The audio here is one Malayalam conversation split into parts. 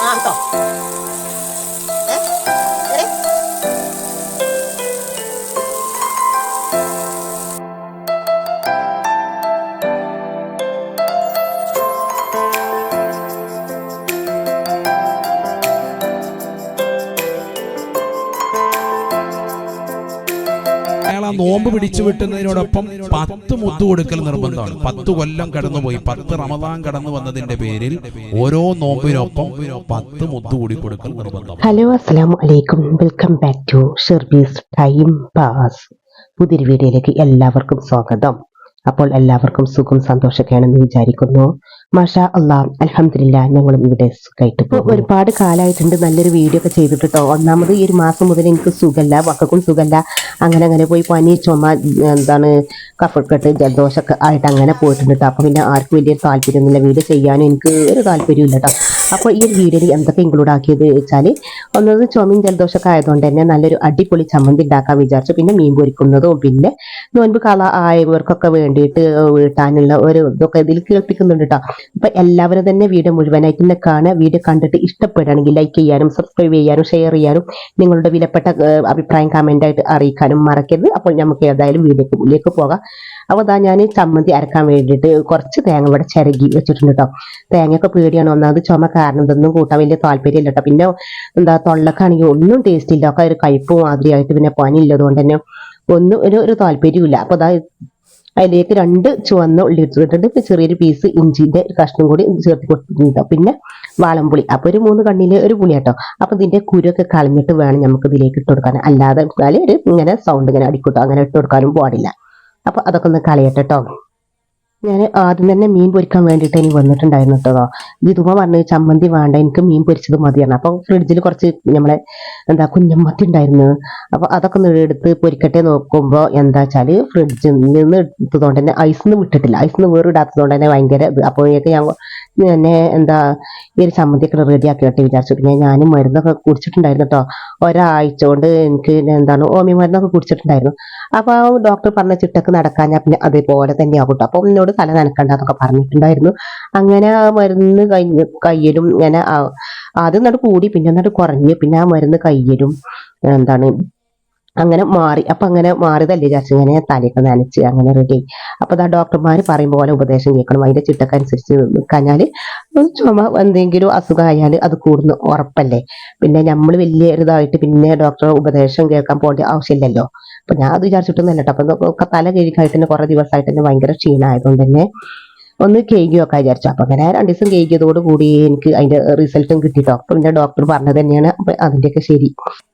ആ കേട്ടോ അയാൾ ആ നോമ്പ് പിടിച്ചു വിട്ടുന്നതിനോടൊപ്പം പത്ത് മുത്തു കൊടുക്കൽ നിർബന്ധമാണ്. പത്ത് കൊല്ലം കടന്നുപോയി പത്ത് റമദാൻ കടന്നു വന്നതിന്റെ പേരിൽ ഓരോ നോമ്പിനൊപ്പം പത്ത് മുത്തു കൂടി കൊടുക്കൽ നിർബന്ധം ഹലോ അസ്സാം വലൈക്കും വെൽക്കം ബാക്ക് ടു ഷെർബീസ് ടൈം പാസ്. പുതിയൊരു വീഡിയോയിലേക്ക് എല്ലാവർക്കും സ്വാഗതം. അപ്പോൾ എല്ലാവർക്കും സുഖം സന്തോഷമൊക്കെയാണെന്ന് വിചാരിക്കുന്നു. മാഷാ അള്ളാ അലഹമില്ല ഞങ്ങളും ഇവിടെ സുഖമായിട്ട് ഇപ്പൊ ഒരുപാട് കാലമായിട്ടുണ്ട് നല്ലൊരു വീഡിയോ ഒക്കെ ചെയ്തിട്ട് കേട്ടോ ഒന്നാമത് ഈ ഒരു മാസം മുതൽ എനിക്ക് സുഖമല്ല മക്കൾക്കും സുഖമല്ല അങ്ങനെ അങ്ങനെ പോയി പനി ചുമ എന്താണ് കഫക്കെട്ട് ജലദോഷമൊക്കെ ആയിട്ട് അങ്ങനെ പോയിട്ടുണ്ട് കേട്ടോ അപ്പോൾ പിന്നെ ആർക്കും വലിയ താല്പര്യമൊന്നുമില്ല. വീഡിയോ ചെയ്യാനും എനിക്ക് ഒരു താല്പര്യമില്ല കേട്ടോ അപ്പോൾ ഈ ഒരു വീഡിയോയിൽ എന്തൊക്കെ ഇൻക്ലൂഡ് ആക്കിയത് വെച്ചാൽ ഒന്നത് ചുമയും ജലദോഷമൊക്കെ ആയതുകൊണ്ട് തന്നെ നല്ലൊരു അടിപൊളി ചമ്മന്തി ഉണ്ടാക്കാൻ വിചാരിച്ചു. പിന്നെ മീൻ പൊരിക്കുന്നതും പിന്നെ നോൻപ് കാല ആയവർക്കൊക്കെ വേണ്ടിയിട്ട് വീട്ടാനുള്ള ഒരു ഇതൊക്കെ ഇതിൽ കേൾപ്പിക്കുന്നുണ്ട് കേട്ടോ അപ്പൊ എല്ലാവരും തന്നെ വീഡിയോ മുഴുവനായിട്ട് തന്നെ കാണുക. വീഡിയോ കണ്ടിട്ട് ഇഷ്ടപ്പെടുകയാണെങ്കിൽ ലൈക്ക് ചെയ്യാനും സബ്സ്ക്രൈബ് ചെയ്യാനും ഷെയർ ചെയ്യാനും നിങ്ങളുടെ വിലപ്പെട്ട അഭിപ്രായം കമന്റ് ആയിട്ട് അറിയിക്കാനും മറക്കരുത്. അപ്പോൾ നമുക്ക് ഏതായാലും വീഡിയോക്ക് പോകാം. അപ്പോൾ അതാ ഞാൻ ചമ്മന്തി അരക്കാൻ വേണ്ടിയിട്ട് കുറച്ച് തേങ്ങ ഇവിടെ ചിരകി വെച്ചിട്ടുണ്ട് കേട്ടോ തേങ്ങയൊക്കെ പേടിയാണ്. ഒന്നാമത് ചുമ കാരണം ഇതൊന്നും കൂട്ടാൻ വലിയ താല്പര്യമില്ല കേട്ടോ പിന്നെ എന്താ തൊള്ളക്കാണെങ്കിൽ ഒന്നും ടേസ്റ്റ് ഇല്ല. ഒക്കെ ഒരു കയ്പ് മാതിരിയായിട്ട് പിന്നെ പനി ഇല്ലതുകൊണ്ട് തന്നെ ഒന്നും ഒരു ഒരു താല്പര്യമില്ല അപ്പോൾ അതാ അതിലേക്ക് രണ്ട് ചുവന്ന ഉള്ളി ഇട്ടിട്ടുണ്ട് ചെറിയൊരു പീസ് ഇഞ്ചിന്റെ കഷ്ണം കൂടി ചേർത്ത് കൊടുത്തിട്ടുണ്ട്. പിന്നെ വാളംപുളി. അപ്പൊ ഒരു മൂന്ന് കണ്ണിലെ ഒരു പുളി കേട്ടോ. അപ്പൊ ഇതിന്റെ കുരുവൊക്കെ കളഞ്ഞിട്ട് വേണം നമുക്ക് ഇതിലേക്ക് ഇട്ട് കൊടുക്കാൻ. അല്ലാതെ ഒരു ഇങ്ങനെ സൗണ്ട് ഇങ്ങനെ അടിക്കൂട്ടോ. അങ്ങനെ ഇട്ട് കൊടുക്കാനും പാടില്ല. അപ്പൊ അതൊക്കെ ഒന്ന് കളയട്ടെ കേട്ടോ ഞാൻ ആദ്യം തന്നെ മീൻ പൊരിക്കാൻ വേണ്ടിയിട്ട് എനിക്ക് വന്നിട്ടുണ്ടായിരുന്നു കേട്ടോ ജിതുമ പറഞ്ഞു ചമ്മന്തി വേണ്ട എനിക്ക് മീൻ പൊരിച്ചത് മതിയാണ് അപ്പോൾ ഫ്രിഡ്ജിൽ കുറച്ച് നമ്മളെ എന്താ കുഞ്ഞമ്മത്തി ഉണ്ടായിരുന്നു. അപ്പോൾ അതൊക്കെ എടുത്ത് പൊരിക്കട്ടെ നോക്കുമ്പോൾ എന്താ വെച്ചാൽ ഫ്രിഡ്ജിൽ നിന്ന് എടുത്തതുകൊണ്ട് തന്നെ ഐസിന്ന് വിട്ടിട്ടില്ല ഐസിന്ന് വേറെ ഇടാത്തതുകൊണ്ട് തന്നെ ഭയങ്കര അപ്പോഴേക്ക് ഞാൻ എന്നെ എന്താ ഈ ഒരു സമ്മതിയൊക്കെ റെഡിയാക്കി കേട്ടെ വിചാരിച്ചു പിന്നെ ഞാനും മരുന്നൊക്കെ കുടിച്ചിട്ടുണ്ടായിരുന്നു കേട്ടോ ഒരാഴ്ച കൊണ്ട് എനിക്ക് എന്താണ് ഓമി മരുന്നൊക്കെ കുടിച്ചിട്ടുണ്ടായിരുന്നു. അപ്പൊ ആ ഡോക്ടർ പറഞ്ഞ ചിട്ടക്ക് നടക്കാൻ ഞാൻ പിന്നെ അതേപോലെ തന്നെ ആകട്ടോ അപ്പൊ എന്നോട് തല നനക്കണ്ടെന്നൊക്കെ പറഞ്ഞിട്ടുണ്ടായിരുന്നു. അങ്ങനെ ആ മരുന്ന് കഴിഞ്ഞ് കയ്യിലും അത് ആദ്യം നട കൂടി പിന്നെ എന്നിട്ട് കുറഞ്ഞ് പിന്നെ ആ മരുന്ന് കയ്യിലും എന്താണ് അങ്ങനെ മാറി. അപ്പൊ അങ്ങനെ മാറിയതല്ലേ വിചാരിച്ചു ഇങ്ങനെ തലയൊക്കെ നനച്ച് അങ്ങനെ റെഡി അപ്പൊ അതാ ഡോക്ടർമാർ പറയും പോലെ ഉപദേശം കേൾക്കണം. അതിന്റെ ചിട്ടക്ക് അനുസരിച്ച് കഴിഞ്ഞാൽ ചുമ എന്തെങ്കിലും അസുഖമായാൽ അത് കൂടുന്നു. ഉറപ്പല്ലേ? പിന്നെ നമ്മൾ വലിയ ഇതായിട്ട് പിന്നെ ഡോക്ടർ ഉപദേശം കേൾക്കാൻ പോകേണ്ട ആവശ്യമില്ലല്ലോ. അപ്പൊ ഞാൻ അത് വിചാരിച്ചിട്ടൊന്നും കേട്ടോ. അപ്പൊ തല കഴിക്കായിട്ട് തന്നെ കുറെ ദിവസമായിട്ട് തന്നെ ഭയങ്കര ക്ഷീണമായതുകൊണ്ട് തന്നെ ഒന്ന് കേൾക്കി വെക്കാൻ വിചാരിച്ചു. അപ്പൊ അങ്ങനെ രണ്ടു ദിവസം കേൾക്കിയതോട് കൂടി എനിക്ക് അതിന്റെ റിസൾട്ടും കിട്ടിട്ടോ. അപ്പൊ പിന്നെ ഡോക്ടർ പറഞ്ഞത് തന്നെയാണ്. അപ്പൊ അതിന്റെയൊക്കെ ശരി.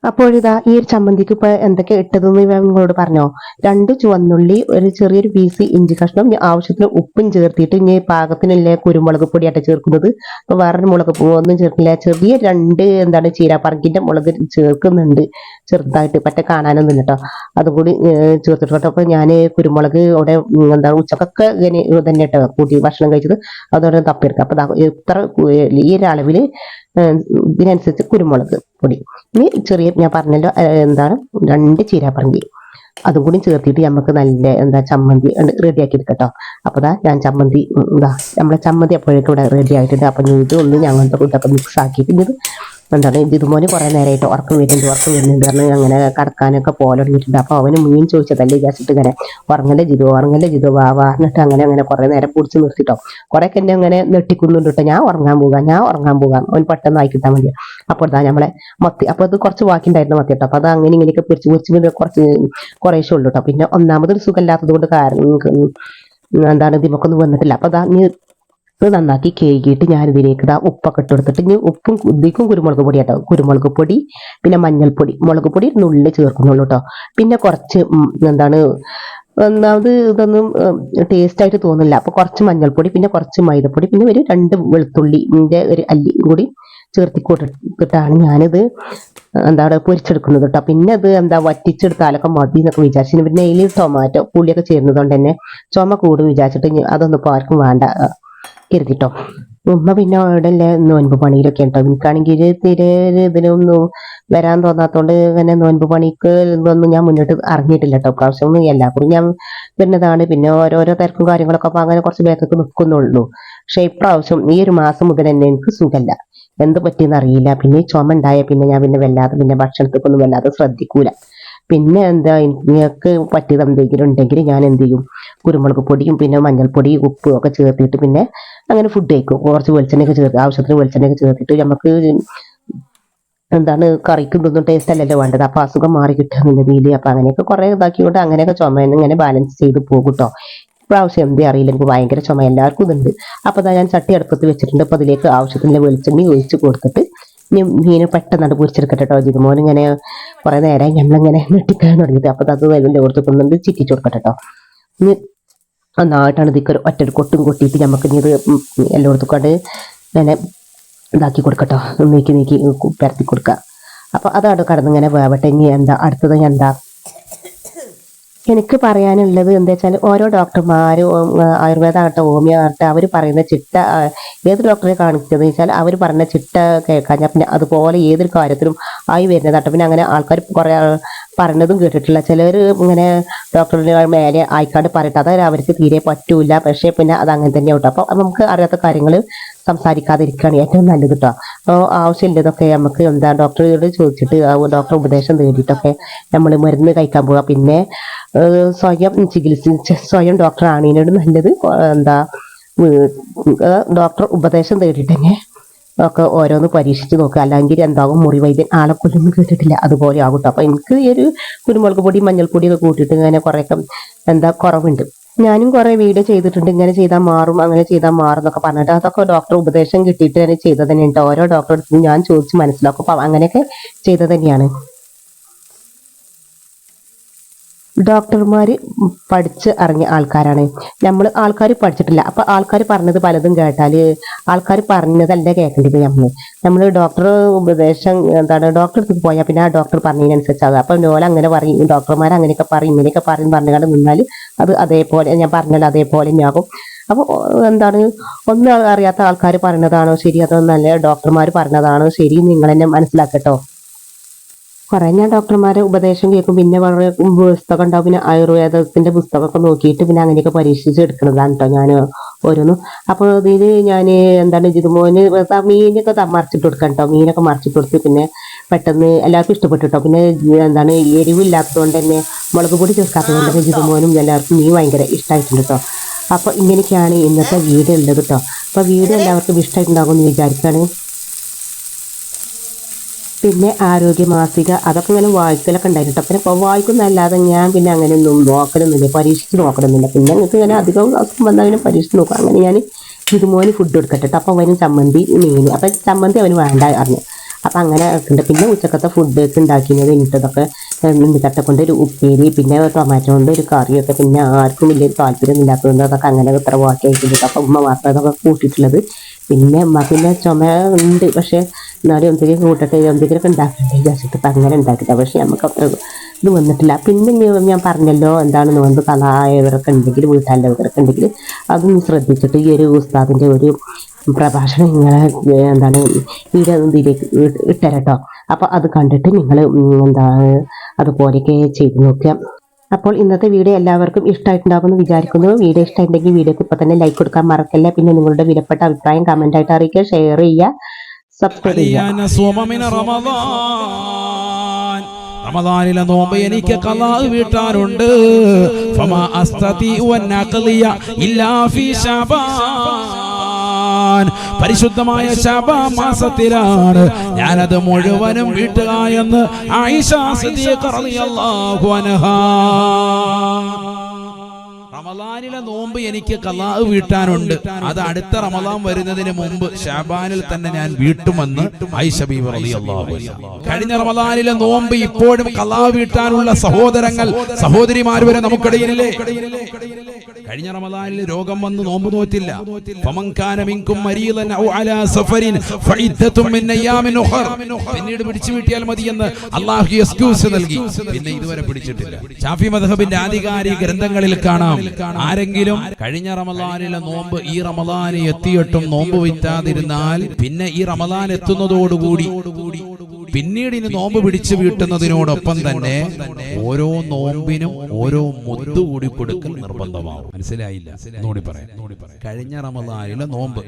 അപ്പോഴിതാ ഈ ഒരു ചമ്മന്തിക്ക് ഇപ്പൊ എന്തൊക്കെ ഇട്ടതെന്ന് നിങ്ങളോട് പറഞ്ഞോ? രണ്ട് ചുവന്നുള്ളി ഒരു ചെറിയൊരു പീസ് ഇഞ്ചി കഷ്ണം ആവശ്യത്തിന് ഉപ്പും ചേർത്തിട്ട് ഇനി പാകത്തിനല്ലേ കുരുമുളക് പൊടിയായിട്ട് ചേർക്കുന്നത്? അപ്പൊ വേറൊരു മുളക് ഒന്നും ചേർക്കില്ല ചെറിയ രണ്ട് എന്താണ് ചീരാപ്പറങ്കിന്റെ മുളക് ചേർക്കുന്നുണ്ട് ചെറുതായിട്ട്. പറ്റ കാണാനൊന്നും കേട്ടോ അതുകൂടി ചേർത്തിട്ട് കേട്ടോ അപ്പൊ ഞാൻ കുരുമുളക് അവിടെ എന്താ എന്താണ് ഉച്ചക്കൊക്കെ ഇങ്ങനെ തന്നെ കേട്ടോ കൂട്ടി ഭക്ഷണം കഴിച്ചത് അതോടെ തപ്പിയെടുക്കുക. അപ്പൊ ദാ ഇത്ര ഈ ഒരു അളവിൽ ഇതിനനുസരിച്ച് കുരുമുളക് പൊടി. ഇനി ചെറിയ ഞാൻ പറഞ്ഞല്ലോ എന്താണ് രണ്ട് ചീരാപ്പറങ്കി അതും കൂടി ചേർത്തിട്ട് നമുക്ക് നല്ല എന്താ ചമ്മന്തി റെഡിയാക്കി എടുക്കട്ടോ. അപ്പൊ ദാ ഞാൻ ചമ്മന്തി എന്താ നമ്മളെ ചമ്മന്തി അപ്പോഴേക്കും ഇവിടെ റെഡി ആയിട്ടുണ്ട്. അപ്പൊ ഇത് ഒന്ന് ഞങ്ങളുടെ കൂട്ടൊക്കെ മിക്സ് ആക്കി ഇത് എന്താണ് ഇത് ഇതുപോലെ കുറെ നേരമായിട്ട് ഉറക്കം വരുന്നുണ്ട് ഉറക്കം വരുന്നുണ്ട് പറഞ്ഞ് അങ്ങനെ കടക്കാനൊക്കെ പോലെ തുടങ്ങിയിട്ടുണ്ട്. അപ്പൊ അവന് മീൻ ചോദിച്ചതല്ലേ വിചാരിച്ചിട്ട് ഇങ്ങനെ ഉറങ്ങല്ലേ ജിതോ ഉറങ്ങല്ലേ ജിതോ വാ വാർന്നിട്ട് അങ്ങനെ അങ്ങനെ കുറെ നേരം പിടിച്ച് നിർത്തിട്ടോ. കുറെ ഒക്കെ എന്നെ അങ്ങനെ നെട്ടിക്കുന്നുണ്ട് കേട്ടോ. ഞാൻ ഉറങ്ങാൻ പോകാം ഞാൻ ഉറങ്ങാൻ പോകാം. അവൻ പെട്ടെന്ന് ആയി കിട്ടാൻ വേണ്ടി അപ്പോൾ ഇതാ നമ്മളെ മത്തി അപ്പൊ അത് കുറച്ച് വാക്കിണ്ടായിരുന്നു മത്തി കേട്ടോ. അപ്പൊ അത് അങ്ങനെ ഇങ്ങനെയൊക്കെ പിടിച്ച് പിടിച്ച് കുറച്ച് കുറേശ്ശേ ഉള്ളൂ കേട്ടോ. പിന്നെ ഒന്നാമതൊരു സുഖമില്ലാത്തത് കൊണ്ട് കാരണം എന്താണ് ഇതിമൊക്കെ ഒന്നും വന്നിട്ടില്ല. അപ്പൊ അതാ നീ ഇത് നന്നാക്കി കേകിയിട്ട് ഞാൻ ഇതിലേക്ക് ഇതാ ഉപ്പൊക്കെ ഇട്ട് കൊടുത്തിട്ട് ഇനി ഉപ്പും ഇതിക്കും കുരുമുളക് പൊടി കേട്ടോ കുരുമുളക് പൊടി പിന്നെ മഞ്ഞൾപ്പൊടി. മുളക് പൊടി നുള്ളി ചേർക്കുന്നുള്ളൂ കേട്ടോ പിന്നെ കുറച്ച് എന്താണ് ഒന്നാമത് ഇതൊന്നും ടേസ്റ്റ് ആയിട്ട് തോന്നില്ല അപ്പൊ കുറച്ച് മഞ്ഞൾപ്പൊടി പിന്നെ കുറച്ച് മൈദപ്പൊടി പിന്നെ ഒരു രണ്ട് വെളുത്തുള്ളിന്റെ ഒരു അല്ലി കൂടി ചേർത്തി കൊടുത്തിട്ടാണ് ഞാനിത് എന്താ പറയുക പൊരിച്ചെടുക്കുന്നത് കേട്ടോ പിന്നെ അത് എന്താ വറ്റിച്ചെടുത്താലൊക്കെ മതി എന്നൊക്കെ വിചാരിച്ചു പിന്നെ അതിൽ ടൊമാറ്റോ പുളിയൊക്കെ ചേരുന്നതുകൊണ്ട് തന്നെ ചുമ കൂടും വിചാരിച്ചിട്ട് അതൊന്നും ഇപ്പോൾ ആർക്കും വേണ്ട. ആ, കരുതിട്ടോ ഉമ്മ പിന്നെ അവിടെ അല്ലേ നോൻപ് പണിയിലൊക്കെ ഉണ്ടോ? എനിക്കാണെങ്കിൽ തീരെ ഇതിനൊന്നും വരാൻ തോന്നാത്തോണ്ട് ഇങ്ങനെ നോൻപ് പണിക്ക് ഇതൊന്നും ഞാൻ മുന്നോട്ട് അറിഞ്ഞിട്ടില്ല കേട്ടോ പ്രാവശ്യം ഒന്നും കൂടി ഞാൻ വരുന്നതാണ്. പിന്നെ ഓരോരോ തിരക്കും കാര്യങ്ങളൊക്കെ അപ്പൊ അങ്ങനെ കുറച്ച് ബാക്കൊക്കെ നിൽക്കുന്നുള്ളൂ. പക്ഷെ ഇപ്രാവശ്യം ഈ ഒരു മാസം മുതൽ തന്നെ എനിക്ക് സുഖമല്ല എന്ത് പറ്റിയെന്ന് അറിയില്ല. പിന്നെ ചുമ ഉണ്ടായ പിന്നെ ഞാൻ പിന്നെ വല്ലാതെ പിന്നെ ഭക്ഷണത്തേക്കൊന്നും വല്ലാതെ ശ്രദ്ധിക്കൂല. പിന്നെ എന്താ നിങ്ങൾക്ക് പറ്റിയത് എന്തെങ്കിലും ഉണ്ടെങ്കിൽ ഞാൻ എന്ത് ചെയ്യും? കുരുമുളക് പൊടിയും പിന്നെ മഞ്ഞൾപ്പൊടി ഉപ്പും ഒക്കെ ചേർത്തിട്ട് പിന്നെ അങ്ങനെ ഫുഡ് കഴിക്കും. കുറച്ച് വെളിച്ചെണ്ണയൊക്കെ ചേർത്ത് ആവശ്യത്തിന് വെളിച്ചെണ്ണയൊക്കെ ചേർത്തിട്ട് നമുക്ക് എന്താണ് കറിക്കും ഇതൊന്നും ടേസ്റ്റ് അല്ലല്ലോ വേണ്ടത്. അപ്പൊ അസുഖം മാറി കിട്ടുന്നില്ല രീതിയിൽ അപ്പൊ അങ്ങനെയൊക്കെ കുറെ ഇതാക്കിക്കൊണ്ട് അങ്ങനെയൊക്കെ ചുമയെന്ന് ഇങ്ങനെ ബാലൻസ് ചെയ്ത് പോകും കേട്ടോ പ്രാവശ്യം എന്തേ അറിയില്ല എനിക്ക് ഭയങ്കര ചുമ. എല്ലാവർക്കും ഇതുണ്ട്. അപ്പൊ ദാ ഞാൻ ചട്ടി അടുപ്പത്ത് വെച്ചിട്ടുണ്ട്. അപ്പൊ അതിലേക്ക് ആവശ്യത്തിന് വെളിച്ചെണ്ണ ഒഴിച്ച് കൊടുത്തിട്ട് ഇനി മീന് പെട്ടെന്ന് പൊരിച്ചെടുക്കട്ടെ കേട്ടോ ജിതുമോൻ ഇങ്ങനെ കുറെ നേരം ഞങ്ങളിങ്ങനെ ഞെട്ടിക്കാൻ തുടങ്ങിയത്. അപ്പൊ അത് വലിയ കൊണ്ടുവന്ന് ചിറ്റിച്ചു കൊടുക്കട്ടെ കേട്ടോ ഇനി നന്നായിട്ടാണ് ഇതിക്ക് ഒരു ഒറ്റ കൊട്ടും കൊട്ടിയിട്ട് നമുക്ക് ഇനി ഇത് എല്ലാം കൊണ്ട് ഇങ്ങനെ ഇതാക്കി കൊടുക്കട്ടോ നീക്കി നീക്കി പരത്തി കൊടുക്കുക അപ്പൊ അതാണ് കടന്നിങ്ങനെ വേവട്ടെ. ഇനി എന്താ? അടുത്തത് എന്താ? എനിക്ക് പറയാനുള്ളത് എന്താ വെച്ചാൽ ഓരോ ഡോക്ടർമാരും ആയുർവേദം ആകട്ടെ ഹോമിയോ ആകട്ടെ അവർ പറയുന്ന ചിട്ട ഏത് ഡോക്ടറെ കാണിക്കുന്നത് വെച്ചാൽ അവർ പറഞ്ഞ ചിട്ട കേൾക്കാൻ പിന്നെ അതുപോലെ ഏതൊരു കാര്യത്തിലും ആയി വരുന്നതാട്ടോ. പിന്നെ അങ്ങനെ ആൾക്കാർ കുറെ പറഞ്ഞതും കേട്ടിട്ടില്ല. ചിലർ ഇങ്ങനെ ഡോക്ടറിന് മേലെ ആയിക്കാണ്ട് പറയട്ടെ. അത് അവർക്ക് തീരെ പറ്റൂല. പക്ഷേ പിന്നെ അത് അങ്ങനെ തന്നെ കേട്ടോ അപ്പോൾ നമുക്ക് അറിയാത്ത കാര്യങ്ങൾ സംസാരിക്കാതിരിക്കുകയാണ് ഏറ്റവും നല്ലത് കേട്ടോ അപ്പോൾ ആവശ്യമില്ലതൊക്കെ നമുക്ക് എന്താ ഡോക്ടറോട് ചോദിച്ചിട്ട് ഡോക്ടർ ഉപദേശം തേടിയിട്ടൊക്കെ നമ്മൾ മരുന്ന് കഴിക്കാൻ പോവുക പിന്നെ സ്വയം ചികിത്സിച്ച് സ്വയം ഡോക്ടർ ആണതിനോട് നല്ലത് എന്താ ഡോക്ടർ ഉപദേശം തേടിയിട്ട് തന്നെ ഒക്കെ ഓരോന്ന് പരീക്ഷിച്ച് നോക്കുക. അല്ലെങ്കിൽ എന്താകും മുറി വൈദ്യൻ ആളെ കൊല്ലൊന്നും കേട്ടിട്ടില്ല. അതുപോലെ ആകും അപ്പോൾ അപ്പൊ എനിക്ക് ഈ ഒരു കുരുമുളക് പൊടി മഞ്ഞൾപ്പൊടി ഒക്കെ കൂട്ടിയിട്ട് ഇങ്ങനെ കുറേയൊക്കെ എന്താ കുറവുണ്ട്. ഞാനും കുറെ വീഡിയോ ചെയ്തിട്ടുണ്ട്. ഇങ്ങനെ ചെയ്താൽ മാറും അങ്ങനെ ചെയ്താൽ മാറും എന്നൊക്കെ പറഞ്ഞിട്ട് അതൊക്കെ ഡോക്ടർ ഉപദേശം കിട്ടിയിട്ട് തന്നെ ചെയ്തത് തന്നെയുണ്ട്. ഓരോ ഡോക്ടറെ ഞാൻ ചോദിച്ച് മനസ്സിലാക്കും. അപ്പൊ അങ്ങനെയൊക്കെ ചെയ്തത് തന്നെയാണ്. ഡോക്ടർമാര് പഠിച്ച് അറിഞ്ഞ ആൾക്കാരാണ്. നമ്മൾ ആൾക്കാർ പഠിച്ചിട്ടില്ല. അപ്പൊ ആൾക്കാർ പറഞ്ഞത് പലതും കേട്ടാൽ ആൾക്കാർ പറഞ്ഞതല്ല കേൾക്കേണ്ടത് നമ്മൾ നമ്മൾ ഡോക്ടർ ഉപദേശം എന്താണ് ഡോക്ടർ അടുത്ത് പോയാൽ പിന്നെ ആ ഡോക്ടർ പറഞ്ഞതിനനുസരിച്ചാകും അപ്പൊ നോല അങ്ങനെ പറയും ഡോക്ടർമാർ അങ്ങനെയൊക്കെ പറയും ഇങ്ങനെയൊക്കെ പറയും പറഞ്ഞുകൊണ്ട് നിന്നാൽ അത് അതേപോലെ ഞാൻ പറഞ്ഞല്ലോ അതേപോലെ ആകും അപ്പോൾ എന്താണ് ഒന്നും അറിയാത്ത ആൾക്കാർ പറഞ്ഞതാണോ ശരി? അതോ നല്ല ഡോക്ടർമാർ പറഞ്ഞതാണോ ശരി? നിങ്ങൾ എന്നെ മനസ്സിലാക്കട്ടോ. കുറേ ഞാൻ ഡോക്ടർമാരെ ഉപദേശം കേൾക്കും. പിന്നെ വളരെ പുസ്തകം ഉണ്ടാവും. പിന്നെ ആയുർവേദത്തിന്റെ പുസ്തകമൊക്കെ നോക്കിയിട്ട് പിന്നെ അങ്ങനെയൊക്കെ പരീക്ഷിച്ച് എടുക്കുന്നതാണ് കേട്ടോ ഞാൻ ഓരോന്ന്. അപ്പോൾ ഇതിന് ഞാൻ എന്താണ് ജിതുമോന് മീനൊക്കെ മറിച്ചിട്ട് കൊടുക്കാം കേട്ടോ മീനൊക്കെ മറിച്ചിട്ട് കൊടുത്ത് പിന്നെ പെട്ടെന്ന് എല്ലാവർക്കും ഇഷ്ടപ്പെട്ടു കേട്ടോ പിന്നെ എന്താണ് എരിവില്ലാത്തതുകൊണ്ട് തന്നെ മുളക് പൊടി ചേർക്കാത്തതുകൊണ്ട് തന്നെ ജിതുമോനും എല്ലാവർക്കും മീൻ ഭയങ്കര ഇഷ്ടമായിട്ടുണ്ട് കേട്ടോ. അപ്പോൾ ഇങ്ങനെയൊക്കെയാണ് ഇന്നത്തെ വീഡിയോ ഉള്ളത് കേട്ടോ. അപ്പോൾ വീഡിയോ എല്ലാവർക്കും ഇഷ്ടമായിട്ടുണ്ടാകും എന്ന് വിചാരിക്കുകയാണ്. പിന്നെ ആരോഗ്യ മാസിക അതൊക്കെ ഇങ്ങനെ വായിക്കലൊക്കെ ഉണ്ടായിരുന്നു പിന്നെ ഇപ്പോൾ വായിക്കുന്നതല്ലാതെ ഞാൻ പിന്നെ അങ്ങനെയൊന്നും നോക്കലൊന്നുമില്ല പരീക്ഷിച്ച് നോക്കലൊന്നുമില്ല. പിന്നെ നിങ്ങൾക്ക് ഇങ്ങനെ അധികം പിന്നെ പരീക്ഷിച്ച് നോക്കാം. അങ്ങനെ ഞാൻ ഇതുമോനെ ഫുഡ് കൊടുക്കട്ടെ അപ്പോൾ അവന് ചമ്മന്തി മീൻ അപ്പം ചമ്മന്തി അവന് വേണ്ട അറിഞ്ഞു. അപ്പം അങ്ങനെ ഉണ്ട് പിന്നെ ഉച്ചക്കത്തെ ഫുഡ് ഒക്കെ ഉണ്ടാക്കിയത് എനിക്കതൊക്കെ ഉണ്ണിത്തട്ട കൊണ്ട് ഒരു ഉപ്പേരി പിന്നെ ടൊമാറ്റോ കൊണ്ട് ഒരു കറിയൊക്കെ പിന്നെ ആർക്കും വലിയ താല്പര്യം ഇല്ലാത്തതുകൊണ്ട് അതൊക്കെ അങ്ങനെ ഇത്ര വാക്കി ആയിട്ടുണ്ട് അപ്പം ഉമ്മ മാത്രം അതൊക്കെ കൂട്ടിയിട്ടുള്ളത്. പിന്നെ ഉമ്മ പിന്നെ ചുമ ഉണ്ട്. പക്ഷേ എന്നാലും എന്തെങ്കിലും കൂട്ടട്ടെ എന്തെങ്കിലുമൊക്കെ ഉണ്ടാക്കണ്ടേ വിചാരിച്ചിട്ട് ഇപ്പം അങ്ങനെ ഉണ്ടാക്കില്ല പക്ഷേ നമുക്ക് അത്ര ഇത് വന്നിട്ടില്ല. പിന്നെ ഞാൻ പറഞ്ഞല്ലോ എന്താണ് നോമ്പ് കലായവരൊക്കെ ഉണ്ടെങ്കിൽ വീട്ടാലവരൊക്കെ ഉണ്ടെങ്കിൽ അതൊന്ന് ശ്രദ്ധിച്ചിട്ട് ഈ ഒരു ഉസ്താദിന്റെ ഒരു പ്രഭാഷണം നിങ്ങളെ എന്താണ് വീഡിയോ ഇട്ടരട്ടോ. അപ്പോൾ അത് കണ്ടിട്ട് നിങ്ങൾ എന്താ അതുപോലെയൊക്കെ ചെയ്ത് നോക്കാം അപ്പോൾ ഇന്നത്തെ വീഡിയോ എല്ലാവർക്കും ഇഷ്ടമായിട്ടുണ്ടാകുമെന്ന് വിചാരിക്കുന്നു. വീഡിയോ ഇഷ്ടമായിട്ടുണ്ടെങ്കിൽ വീഡിയോക്ക് ഇപ്പോൾ തന്നെ ലൈക്ക് കൊടുക്കാൻ മറക്കല്ല. പിന്നെ നിങ്ങളുടെ വിലപ്പെട്ട അഭിപ്രായം കമന്റ് ആയിട്ട് അറിയിക്കുക ഷെയർ ചെയ്യുക സബ്സ്ക്രൈബ് ചെയ്യുക. റമദാനിലെ നോമ്പ് എനിക്ക് കലാഹ് വീട്ടാറുണ്ട്. ഫമാ അസ്തതി ഇല്ലാ ഫീ ശബാൻ പരിശുദ്ധമായ ശബ മാസത്തിലാണ്. ഞാനത് മുഴുവനും വീട്ടുക എന്ന് ആയിഷ റളിയല്ലാഹു അൻഹാ. റമദാനിലെ നോമ്പ് എനിക്ക് കലാവ് വീട്ടാനുണ്ട്. അത് അടുത്ത റമലാൻ വരുന്നതിന് മുമ്പ് ഷാബാനിൽ തന്നെ ഞാൻ വീട്ടുമെന്ന്. കഴിഞ്ഞ റമലാനിലെ നോമ്പ് ഇപ്പോഴും കലാവ് വീട്ടാനുള്ള സഹോദരങ്ങൾ സഹോദരിമാർ വരെ നമുക്കിടയിലില്ലേ? കഴിഞ്ഞ റമദാനിൽ രോഗം വന്ന് നോമ്പ് നോറ്റില്ല. പിന്നീട് പിടിച്ചു വീട്ടിയാൽ മതി എന്ന് അല്ലാഹു എക്സ്ക്യൂസ് നൽകി. പിന്നെ ഇതുവരെ പിടിച്ചിട്ടില്ല. ഷാഫി മദ്ഹബിന്റെ ആധികാരിക ഗ്രന്ഥങ്ങളിൽ കാണാം. ആരെങ്കിലും കഴിഞ്ഞ റമദാനിലെ നോമ്പ് ഈ റമദാന് എത്തിയിട്ടും നോമ്പ് വിറ്റാതിരുന്നാൽ പിന്നെ ഈ റമദാൻ എത്തുന്നതോടുകൂടി പിന്നീട് ഇനി നോമ്പ് പിടിച്ചു വീട്ടുന്നതിനോടൊപ്പം തന്നെ ഓരോ നോമ്പിനും ഓരോ മുത്തു കൂടി കൊടുക്കൽ നിർബന്ധമാവും. മനസ്സിലായില്ല? നോടി പറയാം. കഴിഞ്ഞ റമദാനിലെ നോമ്പ്.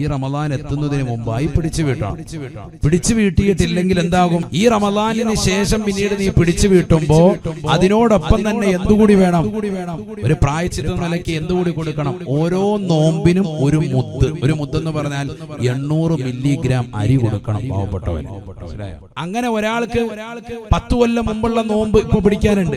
ഈ റമദാൻ എത്തുന്നതിന് മുമ്പായി പിടിച്ചു വീട്ടാം. പിടിച്ചു വീട്ടിയിട്ടില്ലെങ്കിൽ എന്താകും? ഈ റമദാനിന് ശേഷം പിന്നീട് നീ പിടിച്ചു വീട്ടുമ്പോ അതിനോടൊപ്പം തന്നെ എന്തുകൂടി വേണം? ഒരു പ്രായച്ചിത്ത നിലയ്ക്ക് എന്തുകൂടി കൊടുക്കണം? ഓരോ നോമ്പിനും ഒരു മുത്ത് ഒരു മുത്ത് എന്ന് പറഞ്ഞാൽ എണ്ണൂറ് മില്ലിഗ്രാം അരി കൊടുക്കണം പാവപ്പെട്ടവന്? അങ്ങനെ ഒരാൾക്ക് പത്ത് കൊല്ലം മുമ്പുള്ള നോമ്പ് ഇപ്പൊ പിടിക്കാനുണ്ട്.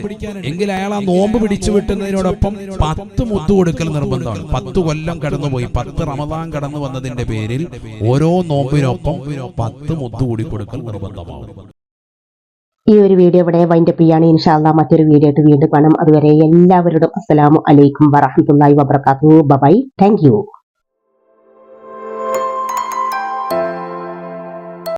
എങ്കിൽ അയാൾ ആ നോമ്പ് പിടിച്ചു വിട്ടുന്നതിനോടൊപ്പം പത്ത് മുത്തു കൊടുക്കൽ നിർബന്ധമാണ്. പത്ത് കൊല്ലം കടന്നുപോയി പത്ത് റമദാൻ കടന്നു വന്നതിന്റെ പേരിൽ ഓരോ നോമ്പിനൊപ്പം പത്ത് മുത്തു കൂടി കൊടുക്കൽ നിർബന്ധമാവും. ഈ ഒരു വീഡിയോ ഇവിടെ വൈൻഡപ്പ് ചെയ്യാണ്. ഇൻഷാല്ല മറ്റൊരു വീഡിയോ ആയിട്ട് വീണ്ടും കാണാം. അതുവരെ എല്ലാവരോടും അസ്സലാമു അലൈക്കും വറഹമുല്ലായി വബർക്കാത്തു ബൈ താങ്ക് യു